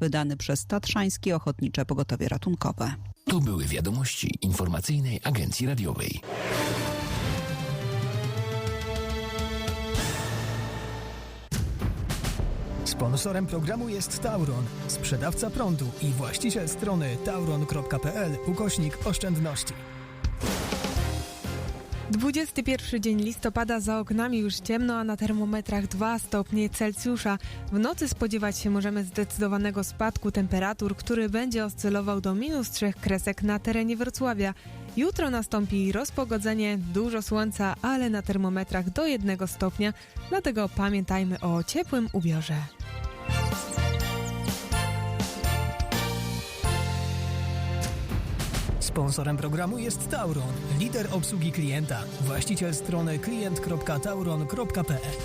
wydany przez Tatrzańskie Ochotnicze Pogotowie Ratunkowe. To były wiadomości informacyjnej agencji radiowej. Sponsorem programu jest Tauron, sprzedawca prądu i właściciel strony tauron.pl ukośnik oszczędności. 21 dzień listopada za oknami już ciemno, a na termometrach 2 stopnie Celsjusza. W nocy spodziewać się możemy zdecydowanego spadku temperatur, który będzie oscylował do minus 3 kresek na terenie Wrocławia. Jutro nastąpi rozpogodzenie, dużo słońca, ale na termometrach do 1 stopnia, dlatego pamiętajmy o ciepłym ubiorze. Sponsorem programu jest Tauron, lider obsługi klienta, właściciel strony klient.tauron.pl.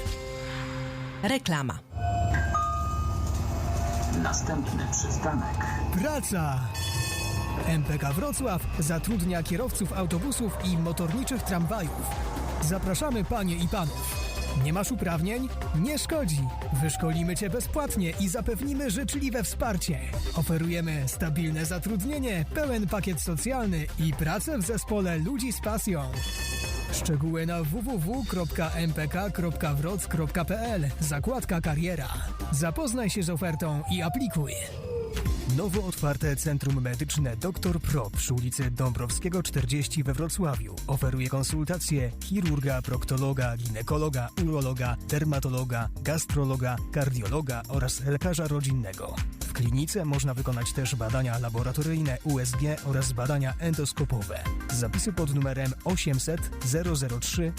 Reklama. Następny przystanek. Praca! MPK Wrocław zatrudnia kierowców autobusów i motorniczych tramwajów. Zapraszamy panie i panów. Nie masz uprawnień? Nie szkodzi. Wyszkolimy cię bezpłatnie i zapewnimy życzliwe wsparcie. Oferujemy stabilne zatrudnienie, pełen pakiet socjalny i pracę w zespole ludzi z pasją. Szczegóły na www.mpk.wroc.pl Zakładka kariera. Zapoznaj się z ofertą i aplikuj. Nowo otwarte Centrum Medyczne Dr Pro przy ulicy Dąbrowskiego 40 we Wrocławiu oferuje konsultacje chirurga, proktologa, ginekologa, urologa, dermatologa, gastrologa, kardiologa oraz lekarza rodzinnego. W klinice można wykonać też badania laboratoryjne USG oraz badania endoskopowe. Zapisy pod numerem 800 003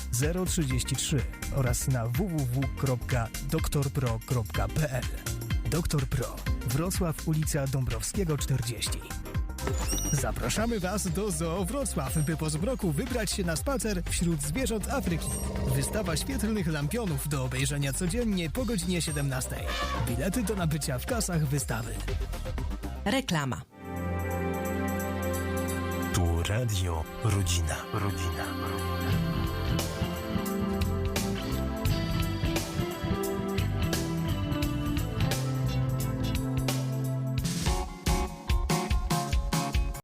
033 oraz na www.doktorpro.pl Doktor Pro. Wrocław, ulica Dąbrowskiego 40. Zapraszamy Was do Zoo Wrocław, by po zmroku wybrać się na spacer wśród zwierząt Afryki. Wystawa świetlnych lampionów do obejrzenia codziennie po godzinie 17. Bilety do nabycia w kasach wystawy. Reklama. Tu Radio Rodzina. Rodzina.